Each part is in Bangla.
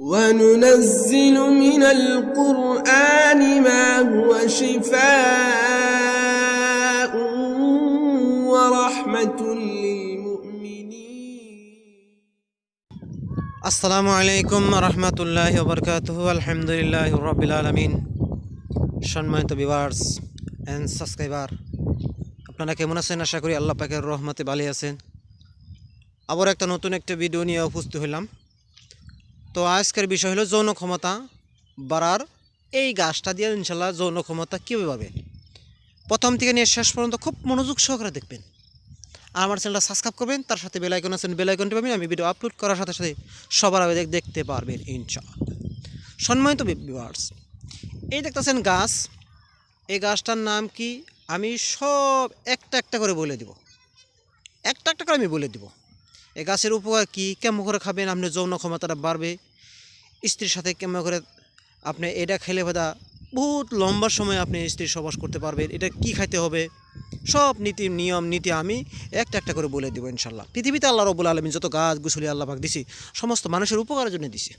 وننزل من القرآن ما هو شفاء ورحمة للمؤمنين আসসালামু আলাইকুম রহমতুল্লাহ বরকাতুহ আলহামদুলিল্লাহ রবিল আলমিন সম্মানিত ভিভার্স অ্যান্ড সাবস্ক্রাইবার আপনারা কেমন আছেন আশা করি আল্লাহ পাকের রহমতে ভালো আছেন আবার একটা নতুন একটা ভিডিও নিয়ে উপস্থিত হইলাম তো আজকের বিষয় হলো যৌন ক্ষমতা বাড়ার এই গাছটা দিয়ে ইনশাল্লাহ যৌন ক্ষমতা কীভাবে পাবে প্রথম থেকে নিয়ে শেষ পর্যন্ত খুব মনোযোগ সহকারে দেখবেন। আর আমার চ্যানেলটা সাবস্ক্রাইব করবেন, তার সাথে বেলাইকন আছেন বেলাইকনটি পাবেন আমি ভিডিও আপলোড করার সাথে সাথে সবার আগে দেখতে পারবেন ইনশাআল্লাহ। সম্মানিত ভিউয়ার্স এই দেখতেছেন গাছ। এই গাছটার নাম কি? আমি সব একটা একটা করে বলে দিব। একটা একটা করে আমি বলে দিব। এই গাছের উপকার কি? কেমন করে খাবেন? আপনার যৌন ক্ষমতাটা বাড়বে। স্ত্রীর সাথে কেমন করে আপনি এটা খেলে ভেদা বহুত লম্বা সময় আপনি স্ত্রীর সবাস করতে পারবেন। এটা কি খাইতে হবে? সব নীতি, নিয়ম, নীতি আমি একটা একটা করে বলে দেবো ইনশাল্লাহ। পৃথিবীতে আল্লাহ রবুল আলমিন যত গাছ, গুছলি আল্লাহ পাক দিছি, সমস্ত মানুষের উপকারের জন্য দিছে।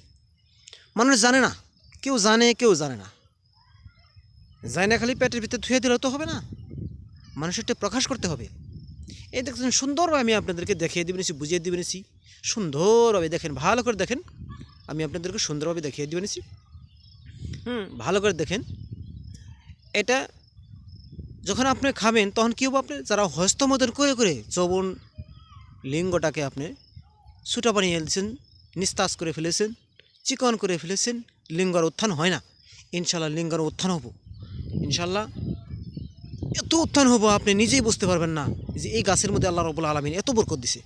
মানুষ জানে না। কেউ জানে কেউ জানে না। জানে খালি পেটের ভিতরে ধুয়ে দিলে তো হবে না। মানুষের প্রকাশ করতে হবে। এই দেখছেন, সুন্দরভাবে আমি আপনাদেরকে দেখিয়ে দিবেন বুঝিয়ে দিবেন সুন্দরভাবে দেখেন, ভালো করে দেখেন। আমি আপনাদেরকে সুন্দরভাবে দেখিয়ে দিবেন হুম, ভালো করে দেখেন। এটা যখন আপনি খাবেন, তখন কী হবে আপনি যারা হস্তমদন করে করে যৌবন লিঙ্গটাকে আপনি ছুটা বানিয়ে ফেলছেন নিস্তাস করে ফেলেছেন, চিকন করে ফেলেছেন, লিঙ্গর উত্থান হয় না। ইনশাল্লাহ লিঙ্গর উত্থান হব। ইনশাল্লাহ এত উত্থান হব, আপনি নিজেই বুঝতে পারবেন না যে এই গাছের মধ্যে আল্লাহ রবুল্লা আলমিন এত বরকত দিছে।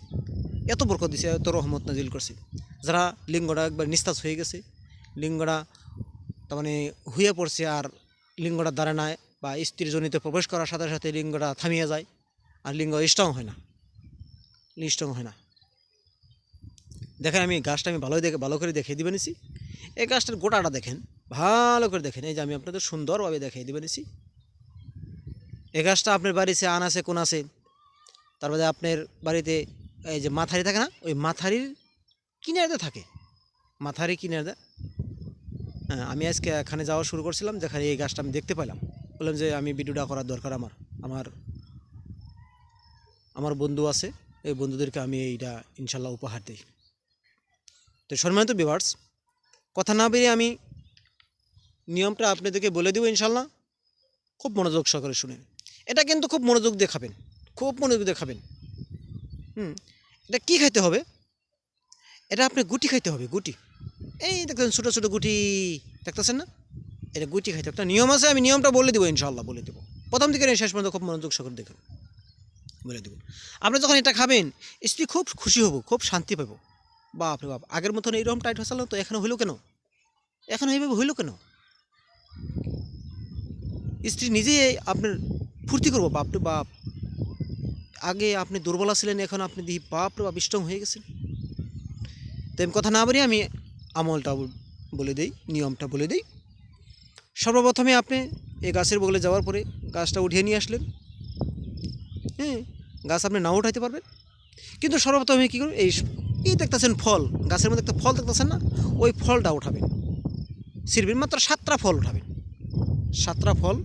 এত বরকত দিছে, এত রহমত নাজিল করছে। যারা লিঙ্গটা একবার নিস্তাজ হয়ে গেছে, লিঙ্গটা তার মানে হয়ে পড়ছে আর লিঙ্গটা দাঁড়ায় না বা স্ত্রীর জনিতে প্রবেশ করার সাথে সাথে লিঙ্গটা থামিয়ে যায়, আর লিঙ্গ স্ট্রং হয় না। স্ট্রং হয় না। দেখেন আমি গাছটা আমি ভালোই দেখে, ভালো করে দেখিয়ে দিবে নিছি এই গাছটার গোটাটা দেখেন, ভালো করে দেখেন। এই যে আমি আপনাদের সুন্দরভাবে দেখিয়ে দিবে নিছি এই গাছটা আপনার বাড়িতে আন আছে, কোন আছে? তারপরে আপনার বাড়িতে এই যে মাথারি থাকে না, ওই মাথারির কিনারে থাকে। মাথারি কিনারে হ্যাঁ আমি আজকে এখানে যাওয়া শুরু করছিলাম, যেখানে এই গাছটা আমি দেখতে পেলাম। বললাম যে আমি ভিডিওটা করার দরকার আমার। আমার আমার বন্ধু আছে, এই বন্ধুদেরকে আমি এইটা ইনশাল্লাহ উপহার দিই। তো সম্মানিত বিভার্স কথা না বেরিয়ে আমি নিয়মটা আপনাদেরকে বলে দেবো ইনশাল্লাহ খুব মনোযোগ সহকারে শুনেন। এটা কিন্তু খুব মনোযোগ দিয়ে খাবেন। খুব মনোযোগ দিয়ে খাবেন। হুম, এটা কী খাইতে হবে? এটা আপনি গুটি খাইতে হবে, গুটি। এই দেখতেন ছোটো ছোটো গুটি, দেখতেছেন না? এটা গুটি খাইতে একটা নিয়ম আছে, আমি নিয়মটা বলে দেবো ইনশাল্লাহ বলে দেবো। প্রথম থেকে শেষ পর্যন্ত খুব মনোযোগ সহকারে দেখুন। বলে দেবো। আপনি যখন এটা খাবেন, স্ত্রী খুব খুশি হব, খুব শান্তি পাবো। বাপ রে বাপ, আগের মতন এইরকম টাইট হয়েছিল তো এখন হইল কেন? এখন এইভাবে হইল কেন? স্ত্রী নিজেই আপনার ফুর্তি করব, বাপ রে বাপ। আগে আপনি দুর্বলা ছিলেন, এখন আপনি দিই বাপ বাপ স্ট্রং হয়ে গেছেন। তেম কথা না বলি আমি আমলটা বলে দেই, নিয়মটা বলে দিই। সর্বপ্রথমে আপনি এই গাছের বগলে যাওয়ার পরে গাছটা উঠিয়ে নিয়ে আসলেন। হ্যাঁ গাছ আপনি নাও উঠাইতে পারবেন। কিন্তু সর্বপ্রথমে কী করবেন, এই এই দেখতেছেন ফল, গাছের মধ্যে একটা ফল দেখতেছেন না? ওই ফলটা উঠাবেন। সিরবিন মাত্র সাতটা ফল উঠাবেন। সাতটা ফল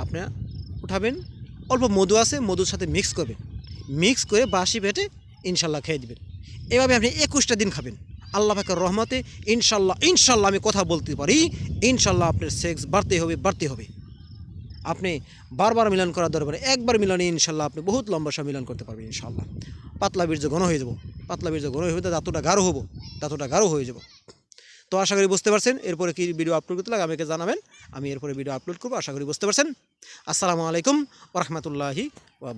আপনারা উঠাবেন। অল্প মধু আছে, মধুর সাথে মিক্স করবেন। মিক্স করে বাসি পেটে ইনশাল্লাহ খেয়ে দিবেন। এভাবে আপনি একুশটা দিন খাবেন। আল্লাহ পাকের রহমতে ইনশাল্লাহ ইনশাল্লাহ আমি কথা বলতে পারি। ইনশাল্লাহ আপনার সেক্স বাড়তে হবে বাড়তে হবে। আপনি বারবার মিলন করার দরকার একবার মিলনে ইনশাল্লাহ আপনি বহুত লম্বা সময় মিলন করতে পারবেন ইনশাল্লাহ। পাতলা বীর্য ঘন হয়ে যাব। পাতলা বীর্য ঘন হয়ে তো দাঁতটা গাঢ় হব। দাঁতটা গাঢ় হয়ে যাব। তো আশা করি বুঝতে পারছেন। এরপরে কি ভিডিও আপলোড করতে লাগে আমাকে জানাবেন। আমি এরপরে ভিডিও আপলোড করব, আশা করি বুঝতে পারছেন। আসসালামু আলাইকুম ওরহমতুল্লাহি